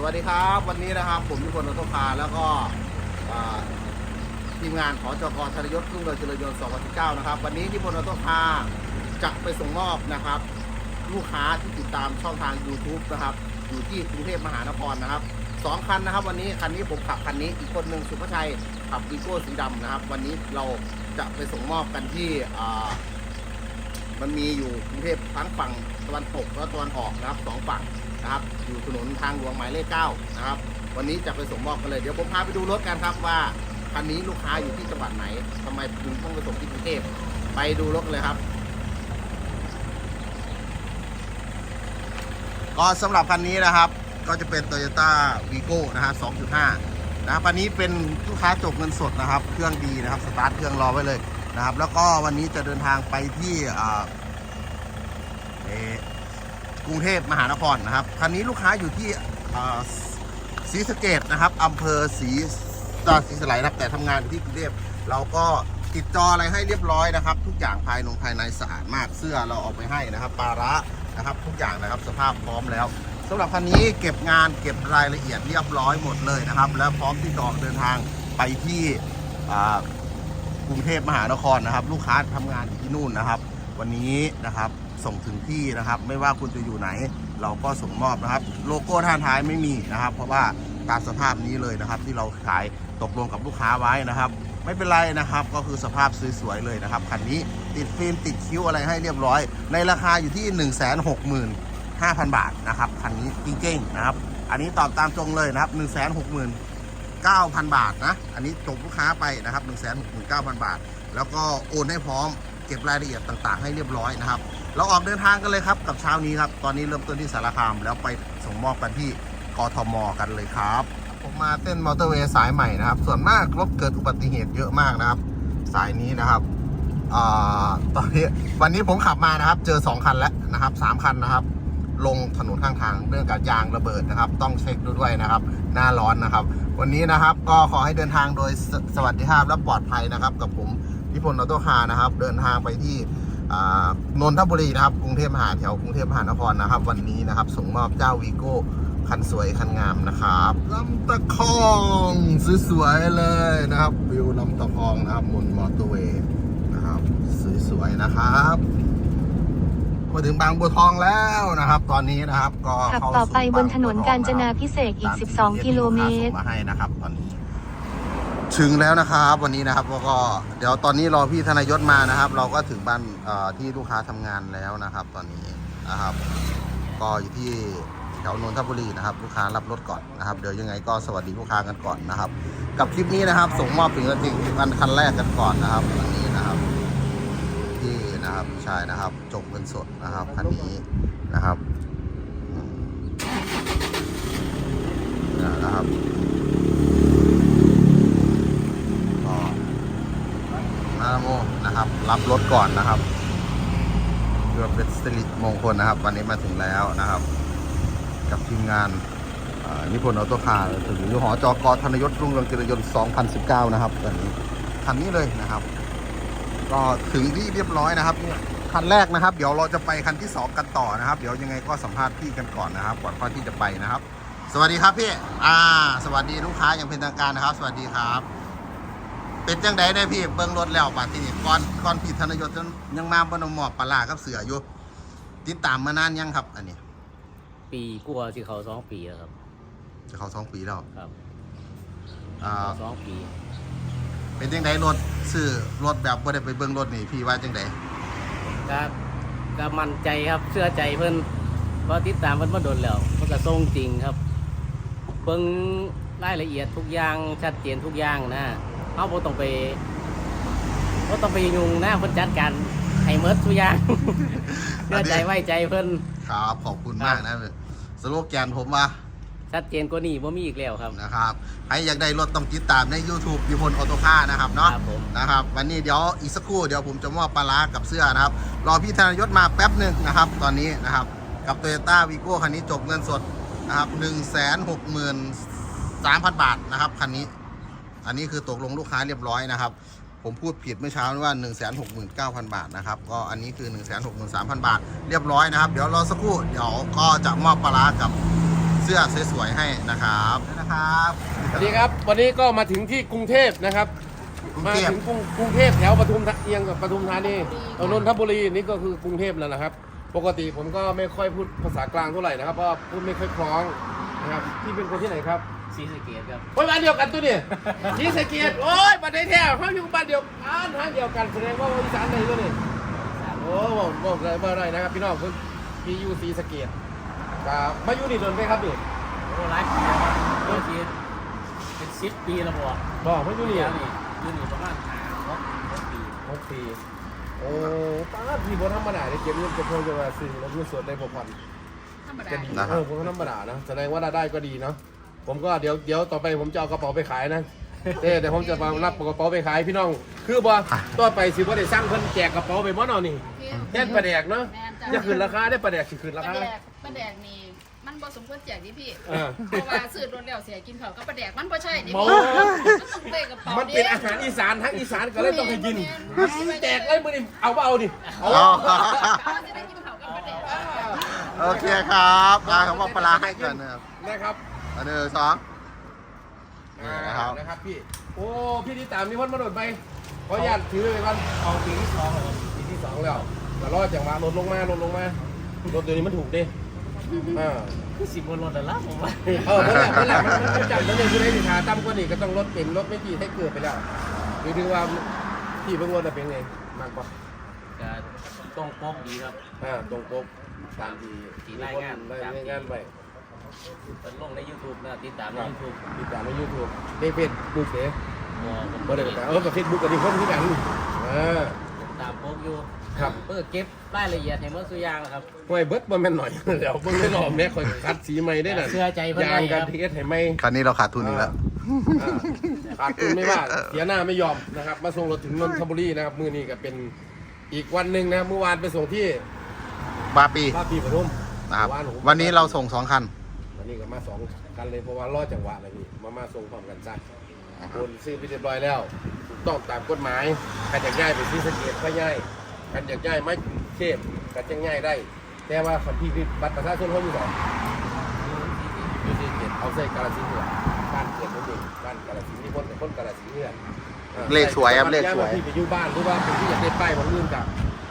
สวัสดีครับวันนี้นะครับ ผมยุพลนนทภาแล้วก็ทีมงานขอจกธนยศรุ่งเรืองเจริญยนต์2019 นะครับ วันนี้ยุพลนนทภาจะไปส่งมอบนะครับ ลูกค้าที่ติดตามช่องทาง YouTube นะครับ อยู่ที่กรุงเทพมหานครนะครับสองคันนะครับ วันนี้คันนี้ผมขับคันนี้อีกคนหนึ่งสุภชัยขับวีโก้สีดำนะครับ วันนี้เราจะไปส่งมอบกันที่มันมีอยู่กรุงเทพทั้งฝั่งตะวันตกและตะวันออกนะครับสองฝั่ง นะครับ อยู่ถนนทางหลวงหมายเลขเก้านะครับ วันนี้จะไปส่งมอบกันเลย เดี๋ยวผมพาไปดูรถกันครับว่าคันนี้ลูกค้าอยู่ที่จังหวัดไหนทำไมถึงต้องไปส่งที่กรุงเทพไปดูรถเลยครับ ก็สำหรับคันนี้นะครับ ก็จะเป็น Toyota Vigo นะฮะ2.5 นะครับคันนี้เป็นลูกค้าจบเงินสดนะครับ เครื่องดีนะครับ สตาร์ทเครื่องรอไว้เลยนะครับ แล้วก็วันนี้จะเดินทางไปที่อ่า กรุงเทพมหานครนะครับคันนี้ลูกค้าอยู่ที่ศรีสะเกดนะครับอำเภอศรีตาศรีสไลยนะครับแต่ทำงานอยู่ที่กรุงเทพเราก็ติดจออะไรให้เรียบร้อยนะครับ ทุกอย่างภายนงภายในสะอาดมากเสื้อเราเออกไปให้นะครับปาระนะครับทุกอย่างนะครับสภาพพร้อมแล้วสำหรับคันนี้เก็บงานเก็บรายละเอียดเรียบร้อยหมดเลยนะครับ แล้วพร้อมที่จะออกเดินทางไปที่กรุงเทพมหานครนะครับ ลูกค้าทำงานอยู่ที่นู่นนะครับ วันนี้นะครับ ส่งถึงที่นะครับ ไม่ว่าคุณจะอยู่ไหน เราก็ส่งมอบนะครับ โลโก้ท่านท้ายไม่มีนะครับ เพราะว่าตามสภาพนี้เลยนะครับ ที่เราขายตกลงกับลูกค้าไว้นะครับ ไม่เป็นไรนะครับ ก็คือสภาพสวยๆเลยนะครับคันนี้ติดฟิล์มติดคิ้วอะไรให้เรียบร้อย ในราคาอยู่ที่ 1 6 5 0 0 0 บาทนะครับคันนี้จริงๆนะครับ อันนี้ตอบตามตรงเลยนะครับ 1 6 9 0 0 0 บาทนะ อันนี้จบลูกค้าไปนะครับ 1 6 9 0 0 0 บาท แล้วก็โอนให้พร้อมเก็บรายละเอียดต่างๆ ให้เรียบร้อยนะครับ เราออกเดินทางกันเลยครับกับเช้านี้ครับ ตอนนี้เริ่มต้นที่สารคาม แล้วไปส่งมอบกันที่กทมกันเลยครับ ผมมาเต้นมอเตอร์เวย์สายใหม่นะครับ ส่วนมากรถเกิดอุบัติเหตุเยอะมากนะครับ สายนี้นะครับอตอนนี้วันนี้ผมขับมานะครับ เจอ 2 คันแล้วนะครับสามคันนะครับ ลงถนนข้างทางเรื่องกับยางระเบิดนะครับ ต้องเช็คดูด้วยนะครับ หน้าร้อนนะครับ วันนี้นะครับก็ขอให้เดินทางโดยสสวัสดิภาพและปลอดภัยนะครับ กับผมพิพลออโต้คาร์นะครับ เดินทางไปที่ นนทบุรีนะครับกรุงเทพมหานแถวกรุงเทพมหานครนะครับ วันนี้นะครับ ส่งมอบเจ้าวีโก้คันสวยคันงามนะครับลำตะคองสวยๆเลยนะครับ วิวลำตะคองนะครับบนมอเตอร์เวย์นะครับสวยๆนะครับมาถึงบางบัวทองแล้วนะครับ ตอนนี้นะครับ ก็ขับเข้าต่อไปสู่บนถนนบงบัวทองกาญจนาะครับพิเศษกอีกตามที่12 กิโลเมตรส่งมาให้นะครับตอนนี้ ถึงแล้วนะครับวันนี้นะครับก็เดี๋ยวตอนนี้รอพี่ธนายศมานะครับ เราก็ถึงบ้านที่ลูกค้าทำงานแล้วนะครับ ตอนนี้นะครับ ก็อยู่ที่แถวนนทบุรีนะครับ ลูกค้ารับรถก่อนนะครับ เดี๋ยวยังไงก็สวัสดีลูกค้ากันก่อนนะครับ กับคลิปนี้นะครับ ส่งมอบถึงจริงกันคันแรกกันก่อนนะครับวันนี้นะครับ ที่นะครับพี่ชายนะครับจบเงินสดนะครับคันนี้นะครับนะครับ ก็นาโม นะครับ รับรถก่อนนะครับเพื่อเป็นสิริมงคลนะครับ วันนี้มาถึงแล้วนะครับ กับทีมงานนิพนธ์ออโต้คาร์ถึงอยู่หอจอกธนยศรุ่งเรืองเจริญยนต์ 2019 นะครับตอนนี้คันนี้เลยนะครับ ก็ถึงที่เรียบร้อยนะครับเนี่ยคันแรกนะครับ เดี๋ยวเราจะไปคันที่ 2 กันต่อนะครับ เดี๋ยวยังไงก็สัมภาษณ์พี่กันก่อนนะครับ ก่อนก่อที่จะไปนะครับ สวัสดีครับพี่อ่า สวัสดีลูกค้าอย่างเป็นทางการนะครับ สวัสดีครับ เป็นจังไดได้พี่เบิ้งรถแล้วบาดที่นี่ก่อนก่อนพี่ธนยศยังมาบนหมอบปลาร้ากับเสืออยู่ติดตามมานานยังครับ อันนี้ ปีกลัวสิเขาสองปีแล้วครับ จะเข้าสองปีแล้วครับอ่าเขาสองปี เป็นจังไดรถซื้อรถแบบบ่ได้ไปเบิ้งรถนี่พี่ว่าจังไดก็ก็มั่นใจครับเชื่อใจเพิ่นเพราะติดตามเพิ่นมาโดนแล้วมันก็ทรงจริงครับ เบิ่งรายละเอียดทุกอย่างชัดเจนทุกอย่างนะ เฮาบ่ต้องไปบ่ต้องไปยุ่งนะเพิ่นจัดการให้หมดทุกอย่างเชื่อใจไว้ใจเพิ่นครับขอบคุณมากนะสโลแกนผมว่าชัดเจนกว่านี้บ่มีอีกแล้วครับนะครับใครอยากได้รถต้องติดตามใน YouTube พิพลออโต้คาร์นะครับเนาะครับผมนะครับ วันนี้เดี๋ยวอีกสักครู่เดี๋ยวผมจะมอบปลาร้ากับเสื้อนะครับ รอพี่ธนยศมาแป๊บหนึ่งนะครับ ตอนนี้นะครับ กับ t o y ยต้าวีโก้คันนี้จบเงินสดนะครับ1 6 3 0 0 0บาทนะครับคันนี้ อันนี้คือตกลงลูกค้าเรียบร้อยนะครับ ผมพูดผิดเมื่อเช้าว่า 1 6 9 0 0 0 บาทนะครับ ก็อันนี้คือ 1 6 3 0 0 0 บาท เรียบร้อยนะครับ เดี๋ยวรอสักครู่ เดี๋ยวก็จะมอบปลาร้ากับเสื้อสวยๆให้นะครับนะครับสวัสดีครับ วันนี้ก็มาถึงที่กรุงเทพนะครับ กรุงมาเทพถึงกรุงกรุงเทพแถวปทุมธาเอียงกับปทุมธานีเออนนทบุรีนี่ก็คือกรุงเทพแล้วนะครับ ปกติผมก็ไม่ค่อยพูดภาษากลางเท่าไหร่นะครับเพราะว่าพูดไม่ค่อยคล่องนะครับที่เป็นคนที่ไหนครับ ซีสะเกตครับโอ้ยบ้านเดียวกันตัวนี่ที่สะเกียดโอ้ยบ้านไหนแท้เขาอยู่บ้านเดียวกันทางเดียวกันแสดงว่าอีสานใดตัวนี่โอ้บอกบอกเลยว่าอะไรนะครับพี่น้องเพิ่งพี่อยูซีสะเกียดครับมาอยู่นี่โดนไหมครับนี่โอ้หลายปีแล้วครับโอ้ทีเป็นสิบปีแล้วบอกบอกมาอยู่นี่เดี๋ยวนี่อยู่นี่ประมาณห้าหกหกปีหกปีโอ้ป้าพี่บนธรรมดาได้เก็บเงินเก็บทองจะมาซื้อแล้วเงินสดได้พอพันธรรมดาจะดีเออผมก็ธรรมดานะแสดงว่าได้ก็ดีเนาะ ผมก็เดี๋ยวเดี๋ยวต่อไปผมจะเอากระเป๋าไปขายนะเด้เดี๋ยวผมจะมารับกระเป๋าไปขายพี่น้อง คือบ่ต่อไปสิบ่ได้สร้างเพิ่นแจกกระเป๋าไปบ่เนาะนี่แค่ประแดกเนาะจะขึ้นราคาได้ประแดกสิขึ้นปราลาคาแดกปลาแดกนี่มันบ่สมควรแจกดิพี่เออเพราะว่าซื้อรถแล้วเสียกินเขาวก็ปลาแดกมันบ่ใช่ดิโอ้พี่มันต้องเตะกระเป๋ามันเป็นอาหารอีสานทั้งอีสานก็เลยต้องให้กินแจกเลยมื้อนี้เอาบ่เอาดิเอาอ๋อเขาจะได้กินเขาวกับปลาแดกโอเคครับอ่าคำว่าปลาร้าให้ก่อนนะครับนะครับ อันหนึ่งสองนี่นะครับ นะครับพี่ โอ้ พี่ที่ตามมีคนมาโดดไปขออนุญาตถือไปก่อนเอาปีที่สองแล้วปีที่สองแล้วแต่รอดจังหวะลดลงมาลดลงมารถตัวนี้มันถูกดิอ่า คือสิบวันรถแต่ละผมว่าเออนั่นแหละนั่นแหละมันมันจำแล้วเนี่ยคือได้สิทาตั้มกว่านี้ก็ต้องลดเต็มลดไม่กี่ให้เกิดไปแล้วหรือถือว่าพี่เพิ่งลดแต่เป็นไงมากกว่าก็ต้องปกดีครับอ่าตรงปกตามที่ที่รายงาน รายงานไป เป็นลงใน YouTube นะติดตามใน YouTube ติดตามในยูทูบในเฟซบุ๊กเด้บ่ผมบ่ได้แต่เออกับเฟซบุ๊กกับที่คนที่กันอ่าตามปกอยู่ครับเพื่อเก็บรายละเอียดให้หมดสุอยางนะครับห้วยเบิดบ่แม่นหน่อยเดี๋ยวเบิ่งได้รอบแม่ข่อยคัดสีใหม่ได้น่ะเชื่อใจเพิ่นยางได้คกัรันบเทสให้ใหม่คันนี้เราขาดทุนอีกแล้วอ่าขาดทุนไม่ว่าเสียหน้าไม่ยอมนะครับ มาส่งรถถึงนนทบุรีนะครับมื้อนี้ก็เป็นอีกวันหนึ่งนะเมื่อวานไปส่งที่บาปีบ้านปีปทุมนะครับเมื่อผมวันนี้เราส่งสองคัน วันนี้ก็มาสองกันเลยเพราะว่ารอจังหวะเลยพี่มามาส่งพร้อมกันซะโอนซื้อไปเรียบร้อยแล้วถูกต้องตามกฎหมายใครอยากย้ายไปที่สะเกดก็ย้ายใครอยากย้ายไม่เทพก็จะย้ายได้ แต่ว่าคนที่บัตรประชาชนเขาอยู่ไหนอยู่ที่เขตเอาใส่กาลสินธุ์เนี่ยบ้านเกิดผมเองบ้านกาลสินธุ์ที่คนคนกาลสินธุ์เนี่ยอ่าเลขสวยครับเลขสวยามาที่ไปอยู่บ้านหรือว่าเป็นที่อยากได้ป้ายของอื่นกับ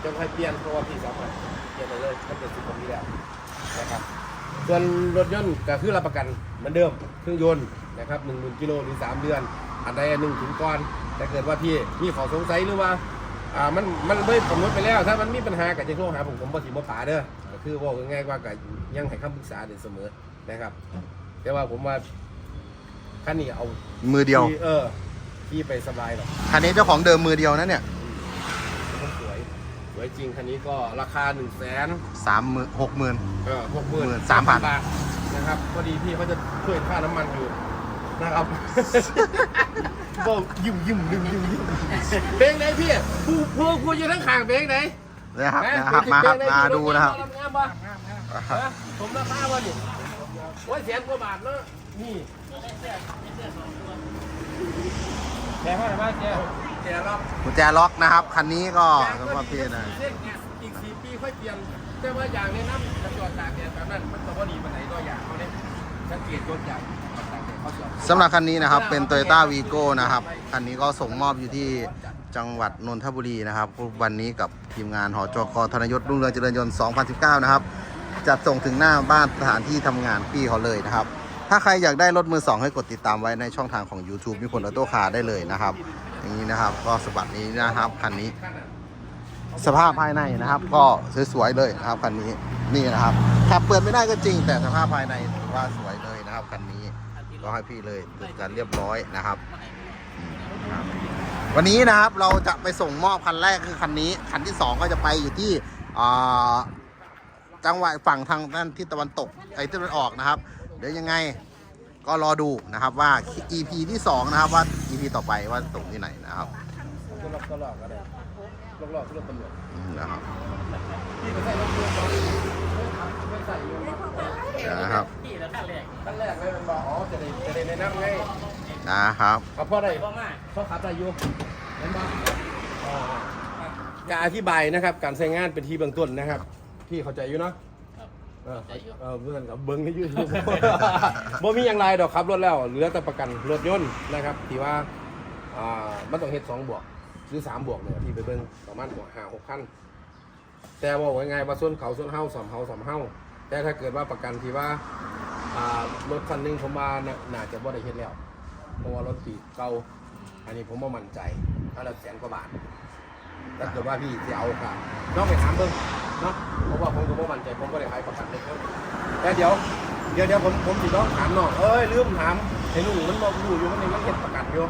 จะให้เปลี่ยนเพราะว่าพี่สามารถเปลี่ยนได้เลยมันเป็นสิบกว่าปีแล้วนะครับ ส่วนรถยนต์ก็คือรับประกันเหมือนเดิมเครื่องยนต์นะครับหนึ่งหมื่นกิโลหรือสามเดือน อันใดอันหนึ่งถึงก่อนแต่เกิดว่าพี่มีขอสงสัยหรือว่าอ่ามันมันไม่กำหนดไปแล้ว ถ้ามันมีปัญหาก็จะโทรหาผมผมบ่สิบ่ป๋าเด้อก็คือว่าง่ายๆว่าก็ยังให้คำปรึกษาเด้เสมอนะครับ แต่ว่าผมว่าคันนี้เอามือเดียว ที่เออที่ไปสบายหรอกคันนี้เจ้าของเดิมมือเดียวนะเนี่ยมันสวยส วยจริงคันนี้ก็ราคา1นึ่งแสนสามหมื่นหกหมื่น เออหกหมื่นสามพันบาทนะครับพอดีพี่เขาจะช่วยค่าน้ำมันอยู่นะครับ บอกยิ้มยิ้มยิ้มยิ้มยิ้มเพลงไหนพี่ผู้ผู้ผู้อยู่ทั้งข้างเพลงไหนนะครับนะครับมาครับมาดูนะครับงามปะฮะผมราคาว่านี่โอ้ยแสนกว่าบาทเนาะนี่แพงมากเลยแกแก รับกุญแจล็อกนะครับ คันนี้ก็สำหรับพี่นะเล่นอีกสี่ปีค่อยเปลี่ยนแต่ว่าอย่างในน้ำกระจอดตากแดดแบบนั้นมันก็พอดีปานไหนตัวอย่างเขาเนี่ยสังเกตรถอย่างตากแดดเขาจอดสำหรับคันนี้นะครับเป็น Toyota Vigo นะครับ คันนี้ก็ส่งมอบอยู่ที่จังหวัดนนทบุรีนะครับ วันนี้กับทีมงานหอจกธนยศรุ่งเรืองเจริญยนต์ 2019 นะครับ จัดส่งถึงหน้าบ้านสถานที่ทำงานพี่เขาเลยนะครับ ถ้าใครอยากได้รถมือสองให้กดติดตามไว้ในช่องทางของ YouTube มีคนออโต้คาร์ได้เลยนะครับอย่าง นี้นะครับ ก็สบัดนี้นะครับคันนี้ สภาพภายในนะครับ ก็สวยๆเลยนะครับคันนี้นี่นะครับขับเปิดไม่ได้ก็จริง แต่สภาพภายในถือว่าสวยเลยนะครับคันนี้ก็ให้พี่เลยดูกันเรียบร้อยนะครับ วันนี้นะครับเราจะไปส่งมอบคันแรกคือคันนี้ คันที่สองก็จะไปอยู่ที่จังหวัดฝั่งทางด้านทิศตะวันตกไอ้ทิศตะวันออกนะครับ เดี๋ยวยังไงก็รอดูนะครับว่า EP ที่สองนะครับว่า EP ต่อไปว่าส่งที่ไหนนะครับก็รอบก็รอบก็ได้รอบรอบรอบตำรวจอืมนะครับพี่ไปใส่รถตำรวจก่อนไม่ใส่อยู่นะครับพี่แล้วขั้นแรกขั้นแรกเลยมันบอกอ๋อจะได้จะได้แนะนำไงนะครับเอาพ่อได้พ่อมาเขาขับได้อยู่เห็นปะอ๋อการอธิบายนะครับ การใช้งานเป็นที่เบื้องต้นนะครับ พี่เข้าใจอยู่เนาะ เออเออเพื่อนกับเบิ้งให้อยืดบ่มีอย่างไรดอกครับรถแล้วเหลือแต่ประกันรถยนต์นะครับที่ว่าอ่ามันต้องเฮ็ดสองบวกหรือสามบวกเนี่ยที่ไปเบิ้งประมาณห้าหกพันแต่ว่าว่าไงว่าส่วนเขาส่วนเฮาสอมเฮาสอมเฮาแต่ถ้าเกิดว่าประกันที่ว่าอ่ารถคันหนึงผมว่าน่าน่าจะบ่ได้เฮ็ดแล้วเพราะว่ารถปีเก่าอันนี้ผมบ่มั่นใจถ้าละแสนกว่าบาทถ้าเกิดว่าพี่จะเอาค่ะน้องไปถามเบิ้งเนาะ เพราะว่าผมก็บ่มั่นใจผมก็เลยขายประกันเลยครับแต่เดี๋ยวเดี๋ยวเดี๋ยวผมผมสิต้องถามน้องเอ้ยลืมถามไอ้ลุงมันบอกอยู่อยู่มันยังมันเก็บประกันอยู่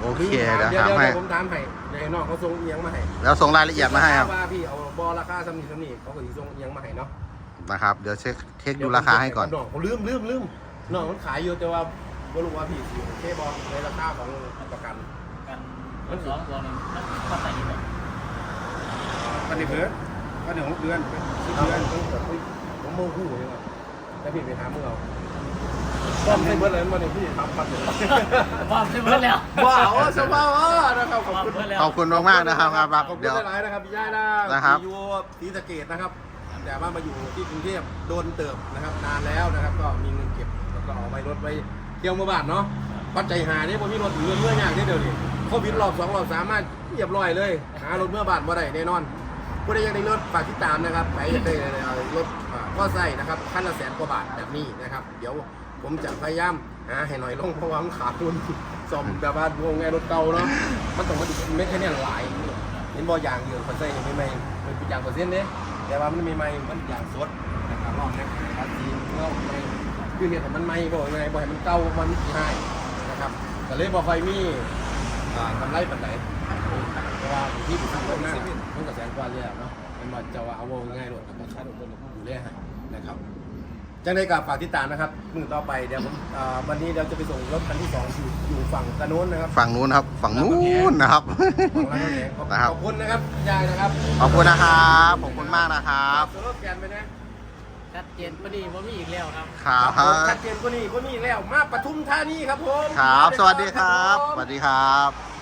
โอเคลืมเดี๋ยวเดี๋ยวถามเดี๋ยวให้ผมถามให้เดี๋ยวให้น้องเขาส่งเอียงมาให้แล้วส่งรายละเอียดมาให้ครับว่าพี่เอาบอราคาสำนีสำนีเขาก็สิส่งเอียงมาให้เนาะ นะครับ เดี๋ยวเช็คเช็คดูราคาให้ก่อนน้องเขาลืมลืมลืมน้องมันขายอยู่แต่ว่าบ่รู้ว่าพี่สิโอเคบ่ในราคาของประกันกันมันสองตัวนึงมันใส่แบบกันนี่เพิ่น กันนี่หกเดือนสิบเดือนผมก็ผมโมหูเลยว่าแต่พี่ไปถามมึงเอาป้อมให้เบิดเลยมันนี่พี่ทำมันเลยความใช่ไหมแล้วว้าวสบายว่ะนะครับขอบคุณแล้วขอบคุณมากๆนะครับครับขอบคุเดี๋ณยว หลายๆนะครับพี่ย่านะนะครับ อยู่ศรีสะเกดนะครับ แต่ว่ามาอยู่ที่กรุงเทพโดนเติบนะครับ นานแล้วนะครับ ก็มีเงินเก็บแล้วก็เอาไปรถไปเที่ยวเมื่อบ้านเนาะปัจจัยหาเนี่ยผมมีรถอยู่เรื่อยๆอย่างนี้เดียวนี่โควิดรอบสองรอบสามารถเรียบร้อยเลย หารถเมื่อบ้านบ่ได้แน่นอน ผู้ใดอยากได้รถฝากติดตามนะครับใครอยากได้เอารถอ่าก็ใส่นะครับคันละแสนกว่าบาทแบบนี้นะครับ เดี๋ยวผมจะพยายามหาให้หน่อยลงเพราะว่ามันขาดทุนซ่อมแบบว่าวงไงรถเก่าเนาะมันต้องมาดไม่แค่นี้หลายเห็นบ่ยางเยองคนใส่นี่ไม่ไม่เป็นยางเปอร์เซ็นต์เด้แต่ว่ามันไม่ไม่มันยางสดนะครับรอบนี้ภาษีเงาไม่คือเนี่ยแต่มันไม่บ่ยังไงบ่ให้มันเก่ามันสิหายนะครับก็เลยบ่ค่อยมีอ่ากำไรปานใดเพราะว่าที่ผมทำมามัน ก็แสนกว่าเลยอะเนาะมันบ่จะว่าเอาว่าง่ายๆโดดกับค่าโดดโดดอยู่เลยให้นะครับจังได้กับฝากติดตามนะครับมือต่อไปเดี๋ยวผมอ่าวันนี้เราจะไปส่งรถคันที่สองอยู่อยู่ฝั่งกระโน้นนะครับ ฝั่งนู้นครับ ฝั่งนู้นนะครับ ฝั่งร้านแหนขอบนะครับ ขอบคุณนะครับยายนะครับขอบคุณนะครับ ขอบคุณมากนะครับสโลแกนไปนะชัดเจนพอดีว่ามีอีกแล้วครับ ครับผมชัดเจนกว่านี้กว่านี้แล้วมาปทุมธานีครับผม ครับ สวัสดีครับ สวัสดีครับ